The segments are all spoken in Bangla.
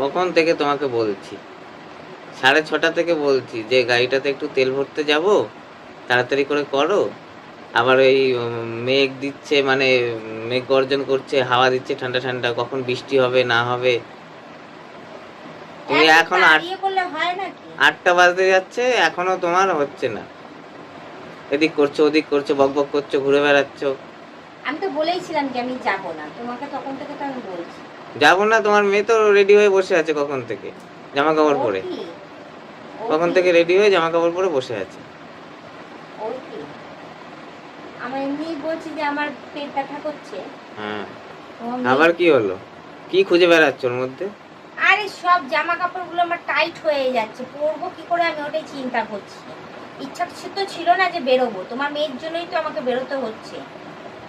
কখন থেকে তোমাকে বলছি? সাড়ে ছটা থেকে বলছি যে গাড়িটাতে একটু তেল ভরতে যাব তাড়াতাড়ি করে করো। আবার ওই মেঘ দিচ্ছে মানে মেঘ গর্জন করছে হাওয়া দিচ্ছে ঠান্ডা ঠান্ডা কখন বৃষ্টি হবে না হবে। তুমি এখন আটটা বাজতে যাচ্ছে এখনও তোমার হচ্ছে না। এদিক করছ ওদিক করছ বক বক করছ ঘুরে বেড়াচ্ছ। আমি তো বলেইছিলাম যে আমি যাব না তোমাকে তখন থেকে তো আমি বলছি। যাব না তোমার মেয়ে তো রেডি হয়ে বসে আছে কখন থেকে? জামা কাপড় পরে। কখন থেকে রেডি হয়ে জামা কাপড় পরে বসে আছে? আমার এমনি বলছি যে আমার পেট ব্যথা করছে। হ্যাঁ। আবার কি হলো? কি খুঁজে বেড়াচ্ছ ওর মধ্যে? আরে সব জামা কাপড়গুলো আমার টাইট হয়ে যাচ্ছে। পরবো কি করে আমি ওটাই চিন্তা করছি। ইচ্ছা তো ছিল না যে বেরোবো। তোমার মেয়ের জন্যই তো আমাকে বেরোতে হচ্ছে।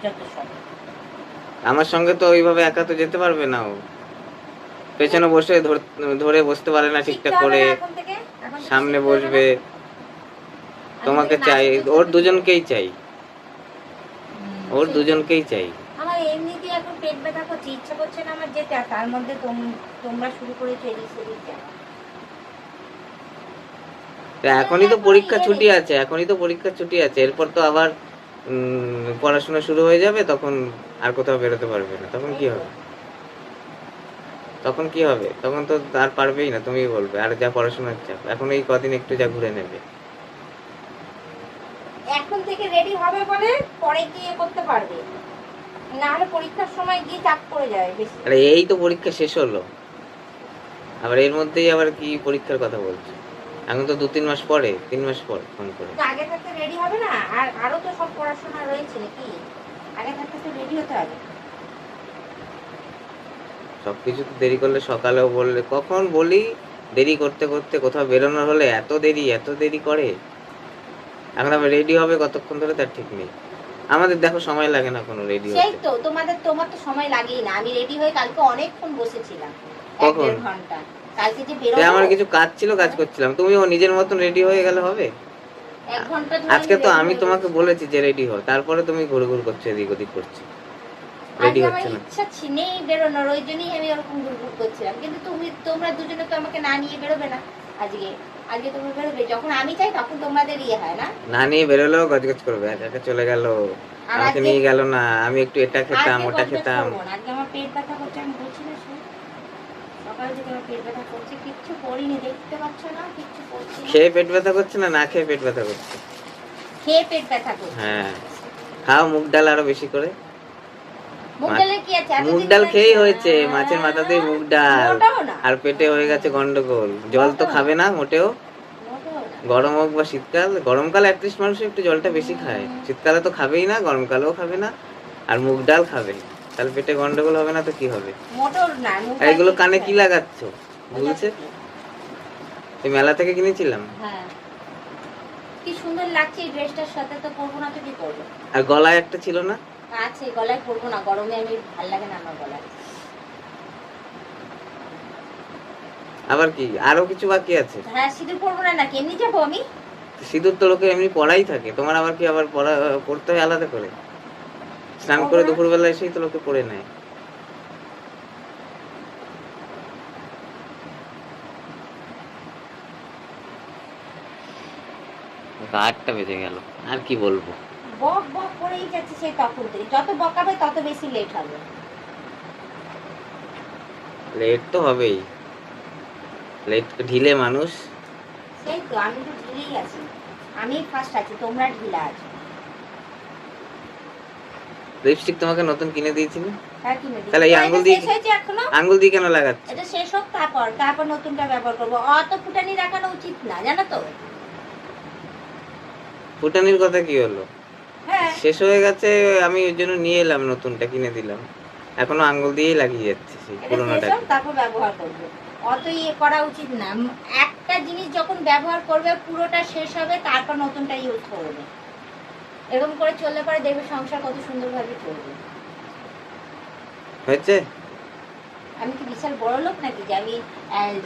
যত সব। আমার সঙ্গে তো ওইভাবে একা তো যেতে পারবে না ও। পেছনে বসে ধরে বসতে পারে না ঠিকঠাক করে। সামনে বসবে। তোমাকে চাই। ওর দুজনকেই চাই। ওর দুজনকেই চাই। আমার এমনিতেই এখন পেট ব্যথা করছে ইচ্ছা করছে না আমার যেতে। তার মধ্যে তোমরা শুরু করেছ এদিক সেদিক তা এখনই তো পরীক্ষা ছুটি আছে এখনই তো পরীক্ষা ছুটি আছে। এরপর তো আবার পড়াশোনা শুরু হয়ে যাবে তখন আর কোথাও বেরোতে পারবে না। তখন কি হবে? তখন কি হবে? তখন তো আর পারবেই না তুমি বলবে আর যা পড়াশোনার চাপ। এখন এই কদিন একটু যা ঘুরে নেবে। এখন থেকে রেডি হবে বলে পরে গিয়ে করতে পারবে। না হলে পরীক্ষার সময় গিয়ে চাপ পড়ে যাবে বেশি। আরে এই তো পরীক্ষা শেষ হলো। আবার এর মধ্যেই আবার কি পরীক্ষার কথা বলছো? এখন তো দু তিন মাস পরে তিন মাস পর ফোন করে। আগে থাকতে রেডি হবে না? আর আরও তো সব পড়াশোনা রয়েছে নাকি? আগে থাকতে তো রেডি হতে হবে। সবকিছু তো দেরি করলে সকালেও বললে কখন বলি? দেরি করতে করতে কোথাও বেরোনোর হলে এত দেরি এত দেরি করে। এখন আবার রেডি হবে কতক্ষণ ধরে তার ঠিক নেই। আমাদের দেখো সময় লাগে না কোনো রেডি সেই তো তোমাদের তোমার তো সময় লাগেই না। আমি রেডি হয়ে কালকে অনেকক্ষণ বসেছিলাম। এক কখন? ঘণ্টা। কালকে যে আমার কিছু কাজ ছিল কাজ করছিলাম। তুমিও নিজের মতন রেডি হয়ে গেলে হবে? এক ঘণ্টা আজকে তো আমি তোমাকে বলেছি যে রেডি হও। তারপরে তুমি ঘুরে ঘুর করছ এদিক ওদিক করছ। রেডি হচ্ছে না। ইচ্ছা বেরোনোর ওই জন্যই আমি ওরকম ঘুরঘুর করছিলাম। কিন্তু তুমি তোমরা দুজনে তো আমাকে না নিয়ে বেরোবে না আজকে। আজকে তুমি বেরোবে। যখন আমি চাই তখন তোমাদের ইয়ে হয় না? না নিয়ে বেরোলেও গজগজ করবে। একা চলে গেল। আমাকে নিয়ে গেল না। আমি একটু এটা খেতাম ওটা খেতাম। আজকে আমার পেট ব্যথা করছে আমি বলছি না শুন সকাল পেট ব্যথা করছে কিচ্ছু করিনি দেখতে পাচ্ছ না কিচ্ছু করছি খেয়ে পেট ব্যথা করছে না? না খেয়ে পেট ব্যথা করছে? খেয়ে পেট ব্যথা করছে। হ্যাঁ। খাও মুগ ডাল আরও বেশি করে। মুগ ডালে খেয়েই হয়েছে মাছের মাথাতেই মুগ ডাল। আর পেটে হয়ে গেছে গন্ডগোল। জল তো খাবে না মোটেও। গরম হোক বা শীতকাল গরমকালে অ্যাটলিস্ট মানুষ একটু জলটা বেশি খায়। শীতকালে তো খাবেই না গরমকালেও খাবে না আর মুগ ডাল খাবে। তাহলে পেটে গন্ডগোল হবে না তো কি হবে? মোটর না এগুলো কানে কি লাগাচ্ছ? বলছে এই মেলা থেকে কিনেছিলাম। হ্যাঁ। কি সুন্দর লাগছে এই ড্রেসটার সাথে তো পরবো না তো কি করব আর গলায় একটা ছিল না? আছে গলায় পরবো না গরমে আমি ভালো লাগে না আমার গলায়। আবার কি আরও কিছু বাকি আছে? হ্যাঁ সিঁদুর পরবো না নাকি? এমনি যাব আমি? সিঁদুর তো লোকে এমনি পড়াই থাকে তোমার আবার কি আবার পড়া পড়তে হয় আলাদা করে? স্নান করে দুপুরবেলা এসেই তো লোকে পড়ে নেয়। আটটা বেজে গেল আর কি বলব? বক বক করেই যাচ্ছে সেই তখন থেকে যত বকাবে তত বেশি লেট হবে। লেট তো হবেই। লেট ঢিলে মানুষ। সেই তো আমি তো ঢিলেই আছি। আমি ফার্স্ট আছি তোমরা ঢিলা আছো। লিপস্টিক তোমাকে নতুন কিনে হ্যাঁ কিনে দিই। তাহলে এই আঙ্গুল দিয়ে- আঙ্গুল দিয়ে কেন লাগাচ্ছ? এটা শেষ হোক তারপর তারপর নতুনটা ব্যবহার করব। অত ফুটানি রাখানো উচিত না জানো তো? ফুটানির কথা কি হলো? হ্যাঁ। শেষ হয়ে গেছে আমি ওই জন্য নিয়ে এলাম নতুনটা কিনে দিলাম। এখনও আঙ্গুল দিয়েই লাগিয়ে যাচ্ছে সেই হোক তারপর ব্যবহার করব। অত ইয়ে করা উচিত না। একটা জিনিস যখন ব্যবহার করবে পুরোটা শেষ হবে তারপর নতুনটা ইউজ করবে। এরকম করে চললে পারে দেখবে সংসার কত সুন্দরভাবে চলবে। হয়েছে? আমি কি বিশাল বড় লোক নাকি যে আমি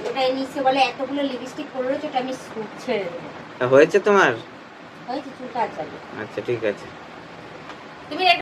ওটা নিচে বলে এতগুলো লিপস্টিক পরে রয়েছে ওটা আমি ছেড়ে দেবো। হয়েছে তোমার? হয়েছে চুল কাজ আচ্ছা ঠিক আছে। তুমি